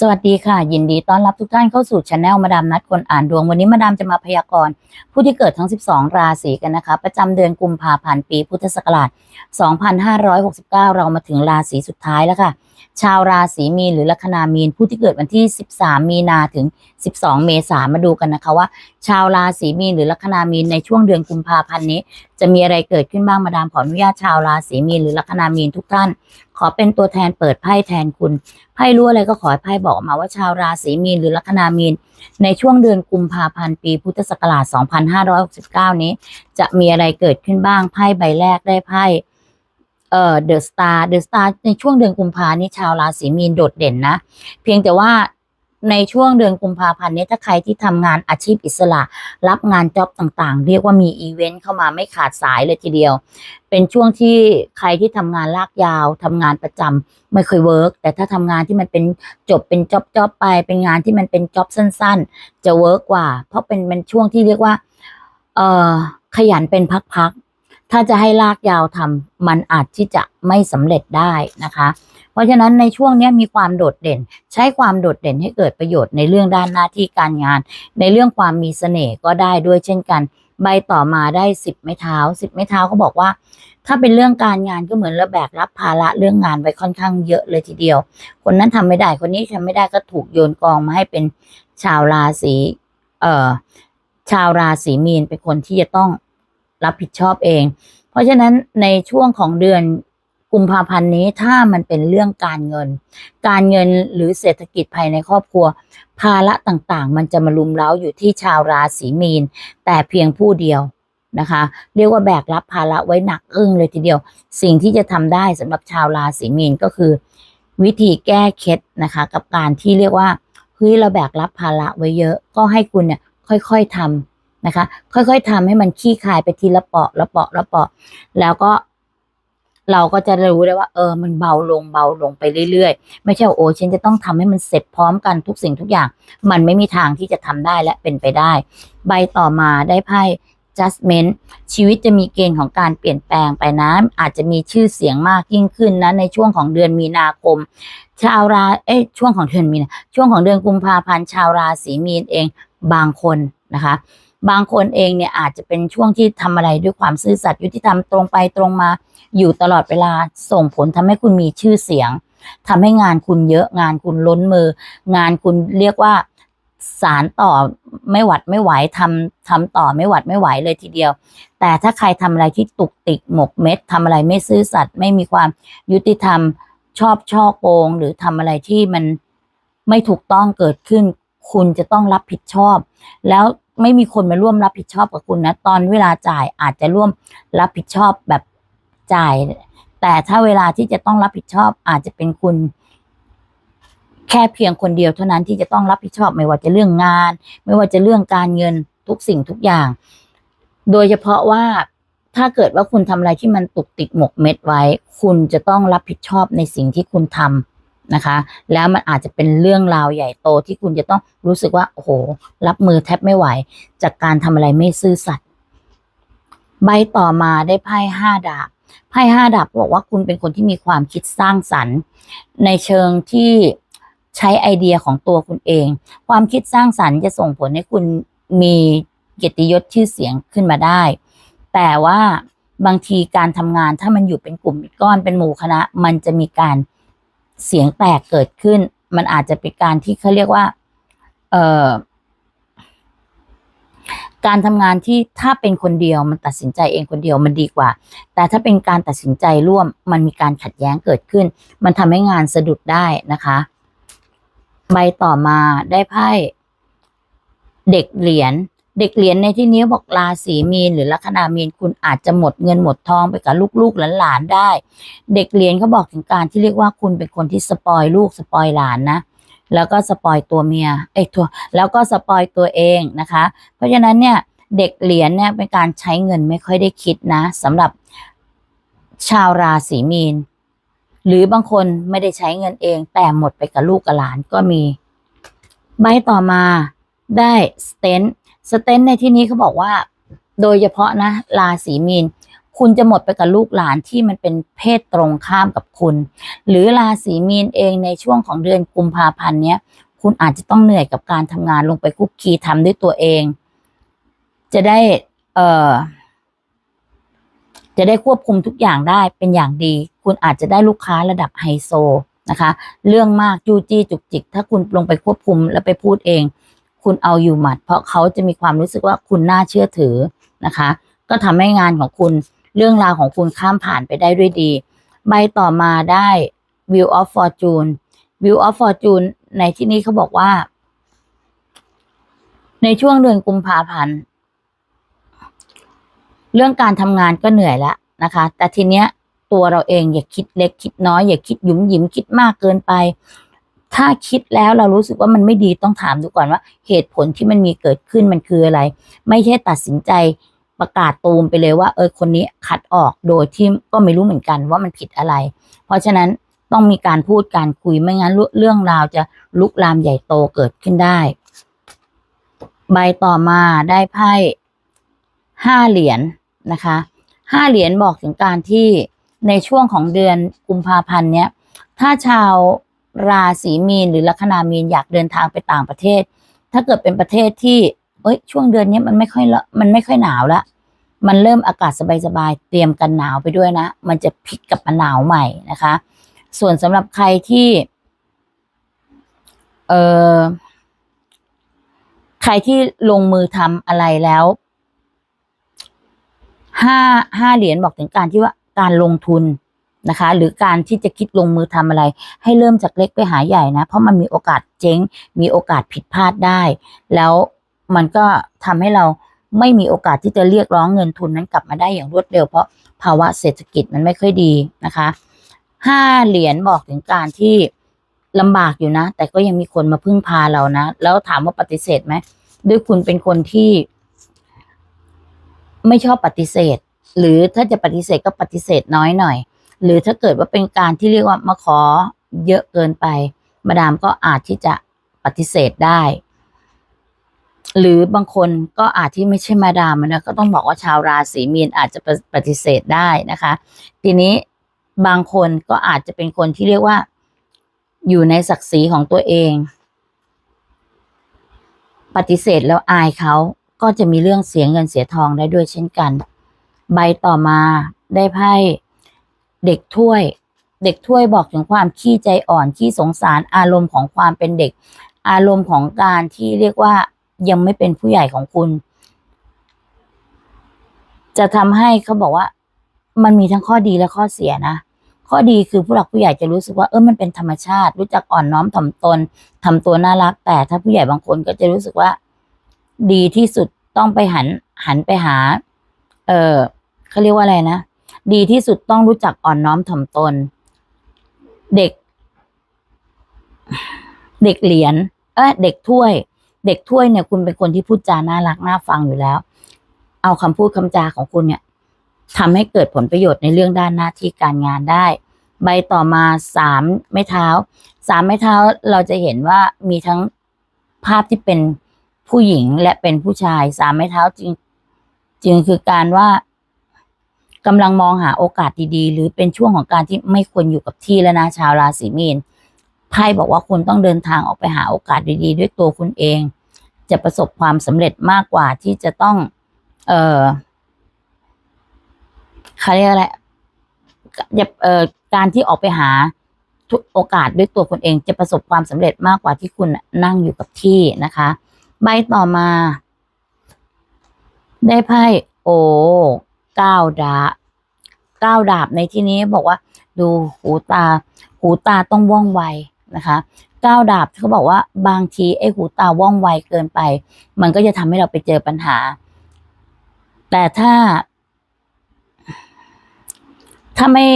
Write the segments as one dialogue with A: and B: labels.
A: สวัสดีค่ะ ยินดีต้อนรับทุกท่านเข้าสู่ช anel มาดามนัดคนอ่านดวง วันนี้มาดามจะมาพยากรณ์ผู้ที่เกิดทั้ง 12 ราศีกันนะคะ ประจำเดือนกุมภาพันธ์ปีพุทธศักราช 2569 เรามาถึงราศีสุดท้ายแล้วค่ะ ชาวราศีมีนหรือลัคนามีน ผู้ที่เกิดวันที่ 13 มีนาถึง 12 เมษายนมาดูกันนะคะว่า ชาวราศีมีนหรือลัคนามีนในช่วงเดือนกุมภาพันธ์นี้ จะมีอะไรเกิดขึ้นบ้างมาดามขออนุญาตชาวราศีมีนหรือลัคนามีนทุกท่าน ขอเป็นตัวแทนเปิดไพ่แทนคุณ ไพ่รู้อะไรก็ขอให้ไพ่บอกมาว่าชาวราศีมีนหรือลัคนามีน ในช่วงเดือนกุมภาพันธ์ปีพุทธศักราช 2569 นี้ จะมีอะไรเกิดขึ้นบ้างไพ่ใบแรกได้ไพ่เอ่อเดอะสตาร์เดอะสตาร์ในช่วงเดือนกุมภานี้ชาวราศีมีนโดดเด่นนะ เพียงแต่ว่า ในช่วงเดือนกุมภาพันธ์นี้ถ้าใครที่ทำงานอาชีพอิสระ รับงานจ็อบต่างๆ เรียกว่ามีอีเวนต์เข้ามาไม่ขาดสายเลยทีเดียว เป็นช่วงที่ใครที่ทำงานลากยาวทำงานประจำไม่เคยเวิร์กแต่ถ้าทำงานที่มันเป็นจบเป็นจ็อบจ็อบไป เป็นงานที่มันเป็นจ็อบสั้น ๆ จะเวิร์กกว่า เพราะเป็นเป็นช่วงที่เรียกว่า เอ่อขยันเป็นพักๆถ้าจะให้ลากยาวทำมันอาจที่จะไม่สำเร็จได้นะคะ เพราะฉะนั้นในช่วงนี้มีความโดดเด่น ใช้ความโดดเด่นให้เกิดประโยชน์ในเรื่องด้านหน้าที่การงาน ในเรื่องความมีเสน่ห์ก็ได้ด้วยเช่นกัน ใบต่อมาได้สิบไม้เท้าสิบไม้เท้าเขาบอกว่า ถ้าเป็นเรื่องการงานก็เหมือนระแบกรับภาระเรื่องงานไว้ค่อนข้างเยอะเลยทีเดียว คนนั้นทำไม่ได้คนนี้ทำไม่ได้ก็ถูกโยนกองมาให้เป็นชาวราศีเอ่อชาวราศีมีนเป็นคนที่จะต้องรับผิดชอบเอง เพราะฉะนั้นในช่วงของเดือน กุมภาพันธ์นี้ถ้ามันเป็นเรื่องการเงิน การเงินหรือเศรษฐกิจภายในครอบครัว ภาระต่างๆ มันจะมาลุมเล้าอยู่ที่ชาวราศีมีน แต่เพียงผู้เดียวนะคะ เรียกว่าแบกรับภาระไว้หนักอึ้งเลยทีเดียว สิ่งที่จะทำได้สำหรับชาวราศีมีนก็คือ วิธีแก้เคล็ดนะคะ กับการที่เรียกว่าเฮ้ยเราแบกรับภาระไว้เยอะ ก็ให้คุณเนี่ยค่อยๆทำนะคะ ค่อยๆทำให้มันขี้คายไปทีละเปาะละเปาะละเปาะ แล้วก็ เราก็จะรู้ได้ว่า เออ มันเบาลงเบาลงไปเรื่อยๆ ไม่ใช่โอ้ฉันจะต้องทำให้มันเสร็จพร้อมกันทุกสิ่งทุกอย่าง มันไม่มีทางที่จะทำได้และเป็นไปได้ ใบต่อมาได้ไพ่ judgment ชีวิตจะมีเกณฑ์ของการเปลี่ยนแปลงไปนะ อาจจะมีชื่อเสียงมากยิ่งขึ้นนะ ในช่วงของเดือนมีนาคม ชาวรา เอ้ช่วงของเดือนมีนาช่วงของเดือนกุมภาพันธ์ชาวราศีมีนเองบางคนนะคะ บางคนเองเนี่ยอาจจะเป็นช่วงที่ทำอะไรด้วยความซื่อสัตย์ยุติธรรมตรงไปตรงมาอยู่ตลอดเวลาส่งผลทำให้คุณมีชื่อเสียงทำให้งานคุณเยอะงานคุณล้นมือ งานคุณเรียกว่าสารต่อไม่หวัดไม่ไหวทำทำต่อไม่หวัดไม่ไหวเลยทีเดียว แต่ถ้าใครทำอะไรที่ตุกติกหมกเม็ดทำอะไรไม่ซื่อสัตย์ไม่มีความยุติธรรมชอบช่อโกง หรือทำอะไรที่มันไม่ถูกต้องเกิดขึ้น คุณจะต้องรับผิดชอบ แล้ว ไม่มีคนมาร่วมรับผิดชอบกับคุณนะ ตอนเวลาจ่ายอาจจะร่วมรับผิดชอบแบบจ่าย แต่ถ้าเวลาที่จะต้องรับผิดชอบอาจจะเป็นคุณ แค่เพียงคนเดียวเท่านั้นที่จะต้องรับผิดชอบไม่ว่าจะเรื่องงาน ไม่ว่าจะเรื่องการเงินทุกสิ่งทุกอย่าง โดยเฉพาะว่าถ้าเกิดว่าคุณทำอะไรที่มันตุกติกหมกเม็ดไว้ คุณจะต้องรับผิดชอบในสิ่งที่คุณทำ นะคะ แล้วมันอาจจะเป็นเรื่องราวใหญ่โตที่คุณจะต้องรู้สึกว่าโอ้โห รับมือแทบไม่ไหว จากการทำอะไรไม่ซื่อสัตย์ใบต่อมาได้ไพ่ห้าดาบไพ่ห้าดาบบอกว่าคุณเป็นคนที่มีความคิดสร้างสรรค์ ในเชิงที่ใช้ไอเดียของตัวคุณเอง ความคิดสร้างสรรค์จะส่งผลให้คุณมีเกียรติยศชื่อเสียงขึ้นมาได้ แต่ว่าบางทีการทำงานถ้ามันอยู่เป็นกลุ่มก้อนเป็นหมู่คณะ มันจะมีการ เสียงแตกเกิดขึ้น มันอาจจะเป็นการที่เขาเรียกว่าเอ่อการทำงานที่ถ้าเป็นคนเดียวมันตัดสินใจเองคนเดียวมันดีกว่า แต่ถ้าเป็นการตัดสินใจร่วม มันมีการขัดแย้งเกิดขึ้น มันทำให้งานสะดุดได้นะคะ ใบต่อมาได้ไพ่เด็กเหรียญ เด็กเหรียญในที่นี้บอกราศีมีนหรือลัคนามีนคุณอาจจะหมดเงินหมดทองไปกับลูกๆหลานๆได้ เด็กเหรียญเขาบอกถึงการที่เรียกว่าคุณเป็นคนที่สปอยลูกสปอยหลานนะแล้วก็สปอยตัวเมียเอ้ยตัวแล้วก็สปอยตัวเองนะคะ เพราะฉะนั้นเนี่ยเด็กเหรียญเนี่ยเป็นการใช้เงินไม่ค่อยได้คิดนะสำหรับชาวราศีมีน หรือบางคนไม่ได้ใช้เงินเอง แต่หมดไปกับลูกกับหลานก็มี ใบต่อมาได้สเตน สเตนในที่นี้เขาบอกว่า โดยเฉพาะนะ ราศีมีน คุณจะหมดไปกับลูกหลานที่มันเป็นเพศตรงข้ามกับคุณ หรือราศีมีนเองในช่วงของเดือนกุมภาพันธ์เนี้ย คุณอาจจะต้องเหนื่อยกับการทำงานลงไปคุกคีทำด้วยตัวเอง จะได้ เอ่อจะได้ควบคุมทุกอย่างได้เป็นอย่างดี คุณอาจจะได้ลูกค้าระดับไฮโซนะคะ เรื่องมากจู้จี้จุกจิก ถ้าคุณลงไปควบคุมแล้วไปพูดเอง คุณเอาอยู่หมัด เพราะเขาจะมีความรู้สึกว่าคุณน่าเชื่อถือนะคะ ก็ทำให้งานของคุณเรื่องราวของคุณข้ามผ่านไปได้ด้วยดี ใบต่อมาได้ View of Fortune View of Fortune ในที่นี้เขาบอกว่า ในช่วงเดือนกุมภาพันธ์เรื่องการทำงานก็เหนื่อยแล้วนะคะ แต่ทีเนี้ยตัวเราเองอย่าคิดเล็กคิดน้อยอย่าคิดหยุมหยิมคิดมากเกินไป ถ้าคิดแล้วเรารู้สึกว่ามันไม่ดีต้องถามดูก่อนว่า เหตุผลที่มันมีเกิดขึ้นมันคืออะไร ไม่ใช่ตัดสินใจประกาศตูมไปเลยว่า เออคนนี้คัดออกโดยที่ก็ไม่รู้เหมือนกันว่ามันผิดอะไร เพราะฉะนั้นต้องมีการพูดการคุยไม่งั้นเรื่องราวจะลุกลามใหญ่โตเกิดขึ้นได้ ใบต่อมาได้ไพ่ห้าเหรียญนะคะห้าเหรียญบอกถึงการที่ในช่วงของเดือนกุมภาพันธ์เนี้ย ถ้าชาว ราศีมีนหรือลัคนามีนอยากเดินทางไปต่างประเทศ ถ้าเกิดเป็นประเทศที่เอ้ยช่วงเดือนนี้มันไม่ค่อยละมันไม่ค่อยหนาวละมันเริ่มอากาศสบายๆเตรียมกันหนาวไปด้วยนะ มันจะพลิกกลับมาหนาวใหม่นะคะ ส่วนสำหรับใครที่เอ่อใครที่ลงมือทำอะไรแล้วห้าห้าเหรียญบอกถึงการที่ว่าการลงทุน นะคะ หรือการที่จะคิดลงมือทำอะไร ให้เริ่มจากเล็กไปหาใหญ่นะ เพราะมันมีโอกาสเจ๊ง มีโอกาสผิดพลาดได้ แล้วมันก็ทำให้เราไม่มีโอกาสที่จะเรียกร้องเงินทุนนั้นกลับมาได้อย่างรวดเร็ว เพราะภาวะเศรษฐกิจมันไม่ค่อยดีนะคะห้าเหรียญบอกถึงการที่ลำบากอยู่นะ แต่ก็ยังมีคนมาพึ่งพาเรานะ แล้วถามว่าปฏิเสธไหมด้วยคุณเป็นคนที่ ไม่ชอบปฏิเสธ หรือถ้าจะปฏิเสธก็ปฏิเสธน้อยหน่อย หรือถ้าเกิดว่าเป็นการที่เรียกว่ามาขอเยอะเกินไป มาดามก็อาจที่จะปฏิเสธได้ หรือบางคนก็อาจที่ไม่ใช่มาดามนะก็ต้องบอกว่าชาวราศีมีนอาจจะปฏิเสธได้นะคะ ทีนี้บางคนก็อาจจะเป็นคนที่เรียกว่า อยู่ในศักดิ์ศรีของตัวเอง ปฏิเสธแล้วอายเขาก็จะมีเรื่องเสียเงินเสียทองได้ด้วยเช่นกัน ใบต่อมาได้ไพ่ เด็กถ้วย เด็กถ้วยบอกถึงความขี้ใจอ่อนขี้สงสารอารมณ์ของความเป็นเด็ก อารมณ์ของการที่เรียกว่ายังไม่เป็นผู้ใหญ่ของคุณ จะทำให้เขาบอกว่า มันมีทั้งข้อดีและข้อเสียนะข้อดีคือผู้หลักผู้ใหญ่จะรู้สึกว่าเออมันเป็นธรรมชาติ รู้จักอ่อนน้อมถ่อมตนทำตัวน่ารัก แต่ถ้าผู้ใหญ่บางคนก็จะรู้สึกว่า ดีที่สุดต้องไปหันหันไปหา เออเขาเรียกว่าอะไรนะ ดีที่สุดต้องรู้จักอ่อนน้อมถ่อมตน เด็ก เด็กเหรียญเออเด็กถ้วย เด็กถ้วยเนี่ย คุณเป็นคนที่พูดจาน่ารักน่าฟังอยู่แล้ว เอาคำพูดคำจาของคุณเนี่ยทำให้เกิดผลประโยชน์ในเรื่องด้านหน้าที่การงานได้ ใบต่อมาสามไม้เท้าสามไม้เท้าเราจะเห็นว่ามีทั้งภาพที่เป็นผู้หญิงและเป็นผู้ชายสามไม้เท้าจริง จึงคือการว่า กำลังมองหาโอกาสดีๆ หรือเป็นช่วงของการที่ไม่ควรอยู่กับที่แล้วนะชาวราศีมีนไพ่บอกว่าคุณต้องเดินทางออกไปหาโอกาสดีๆ ด้วยตัวคุณเอง จะประสบความสำเร็จมากกว่าที่จะต้อง เออเขาเรียกอะไรจะเอ่อการที่ออกไปหาโอกาสด้วยตัวคุณเอง จะประสบความสำเร็จมากกว่าที่คุณนั่งอยู่กับที่นะคะ ใบต่อมา ได้ไพ่โอ้ ก้าดาบก้าดาบในที่นี้บอกว่า ดูหูตา หูตาต้องว่องไวนะคะก้าดาบเขาบอกว่าบางทีไอ้หูตาว่องไวเกินไป มันก็จะทำให้เราไปเจอปัญหา แต่ถ้า ถ้าไม่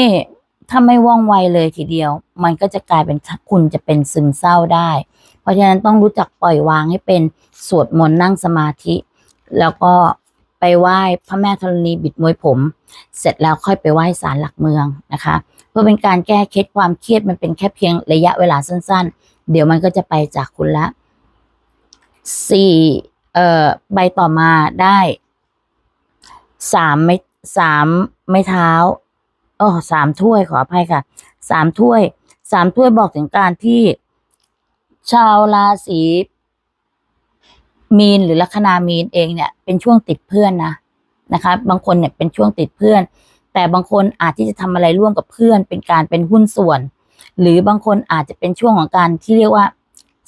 A: ถ้าไม่ว่องไวเลยทีเดียว มันก็จะกลายเป็นคุณจะเป็นซึมเศร้าได้ เพราะฉะนั้นต้องรู้จักปล่อยวางให้เป็นสวดมนต์นั่งสมาธิ แล้วก็ ไปไหว้พระแม่ธรณีบิดมวยผม เสร็จแล้วค่อยไปไหว้ศาลหลักเมืองนะคะ เพื่อเป็นการแก้เคล็ดความเครียดมันเป็นแค่เพียงระยะเวลาสั้น ๆ เดี๋ยวมันก็จะไปจากคุณละสี่เอ่อใบต่อมาได้สามไม่สามไม้เท้าอ๋อสามถ้วยขออภัยค่ะสามถ้วยสามถ้วยบอกถึงการที่ชาวราศี มีนหรือลัคนามีนเองเนี่ยเป็นช่วงติดเพื่อนนะนะคะ บางคนเนี่ยเป็นช่วงติดเพื่อน แต่บางคนอาจที่จะทำอะไรร่วมกับเพื่อน เป็นการเป็นหุ้นส่วน หรือบางคนอาจจะเป็นช่วงของการที่เรียกว่า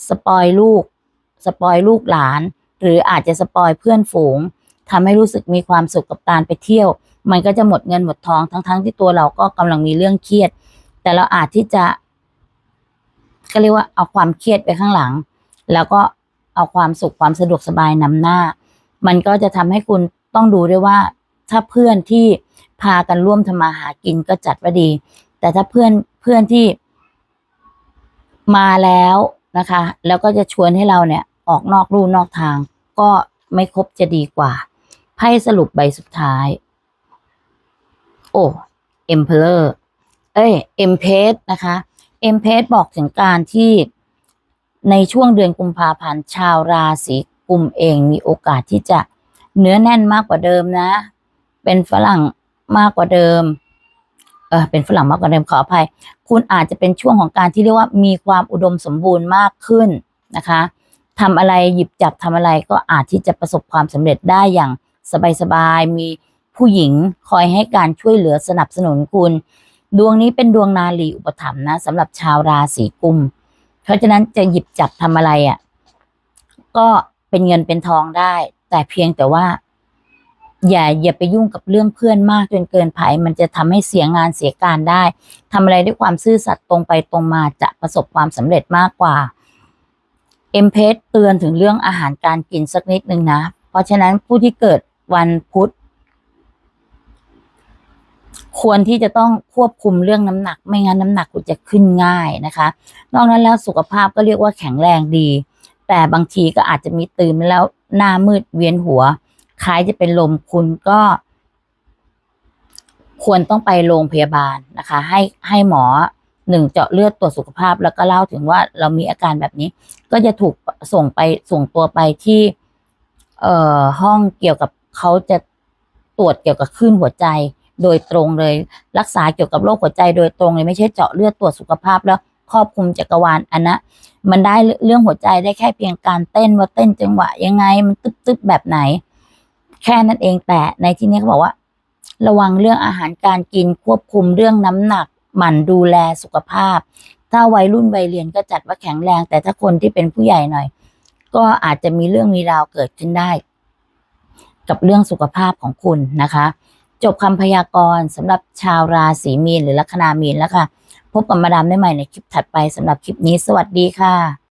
A: สปอยลูกสปอยลูกหลาน หรืออาจจะสปอยเพื่อนฝูงทำให้รู้สึกมีความสุขกับการไปเที่ยว มันก็จะหมดเงินหมดทองทั้งๆที่ตัวเราก็กำลังมีเรื่องเครียด แต่เราอาจที่จะก็เรียกว่าเอาความเครียดไปข้างหลัง แล้วก็ เอาความสุขความสะดวกสบายนำหน้า มันก็จะทำให้คุณต้องดูด้วยว่า ถ้าเพื่อนที่พากันร่วมทำมาหากินก็จัดว่าดี แต่ถ้าเพื่อนเพื่อนที่มาแล้วนะคะ แล้วก็จะชวนให้เราเนี่ยออกนอกลู่นอกทาง ก็ไม่ครบจะดีกว่าไพ่สรุปใบสุดท้าย โอ้ Emperor เอ้ย e m p e r นะคะ e m p e r บอกถึงการที่ ในช่วงเดือนกุมภาพันธ์ชาวราศีกุมเองมีโอกาสที่จะเนื้อแน่นมากกว่าเดิมนะ เป็นฝรั่งมากกว่าเดิม เออเป็นฝรั่งมากกว่าเดิมขออภัย คุณอาจจะเป็นช่วงของการที่เรียกว่ามีความอุดมสมบูรณ์มากขึ้นนะคะทำอะไรหยิบจับทำอะไรก็อาจที่จะประสบความสำเร็จได้อย่างสบายๆมีผู้หญิงคอยให้การช่วยเหลือสนับสนุนคุณ ดวงนี้เป็นดวงนาลีอุปถัมภ์นะสำหรับชาวราศีกุม เพราะฉะนั้นจะหยิบจับทำอะไรอะ่ะ ก็เป็นเงินเป็นทองได้ แต่เพียงแต่ว่า อย่าอย่าไปยุ่งกับเรื่องเพื่อนมากจนเกินไปมันจะทำให้เสียงานเสียการได้ทำอะไรด้วยความซื่อสัตย์ตรงไปตรงมาจะประสบความสำเร็จมากกว่าเอ็มเพสเตือนถึงเรื่องอาหารการกินสักนิดนึงนะ เพราะฉะนั้นผู้ที่เกิดวันพุธ ควรที่จะต้องควบคุมเรื่องน้ำหนัก ไม่งั้นน้ำหนักคุณจะขึ้นง่ายนะคะ นอกนั้นแล้วสุขภาพก็เรียกว่าแข็งแรงดี แต่บางทีก็อาจจะมีตื่นแล้วหน้ามืดเวียนหัว คล้ายจะเป็นลมคุณก็ ควรต้องไปโรงพยาบาลนะคะ ให้ให้หมอหนึ่งเจาะเลือดตรวจสุขภาพแล้วก็เล่าถึงว่าเรามีอาการแบบนี้ ก็จะถูกส่งไปส่งตัวไปที่ เอ่อห้องเกี่ยวกับเขาจะตรวจเกี่ยวกับคลื่นหัวใจ โดยตรงเลย รักษาเกี่ยวกับโรคหัวใจโดยตรงเลยไม่ใช่เจาะเลือดตรวจสุขภาพแล้วครอบคลุมจักรวาลอันนะมันได้เรื่องหัวใจได้แค่เพียงการเต้นว่าเต้นจังหวะยังไงมันตึ๊บๆแบบไหน แค่นั้นเองแต่ในที่นี้เขาบอกว่า ระวังเรื่องอาหารการกินควบคุมเรื่องน้ำหนัก หมั่นดูแลสุขภาพ ถ้าวัยรุ่นวัยเรียนก็จัดว่าแข็งแรง แต่ถ้าคนที่เป็นผู้ใหญ่หน่อย ก็อาจจะมีเรื่องมีราวเกิดขึ้นได้ กับเรื่องสุขภาพของคุณนะคะ จบคำพยากรณ์สำหรับชาวราศีมีนหรือลัคนามีนแล้วค่ะ พบกับมาดามได้ใหม่ในคลิปถัดไปสำหรับคลิปนี้สวัสดีค่ะ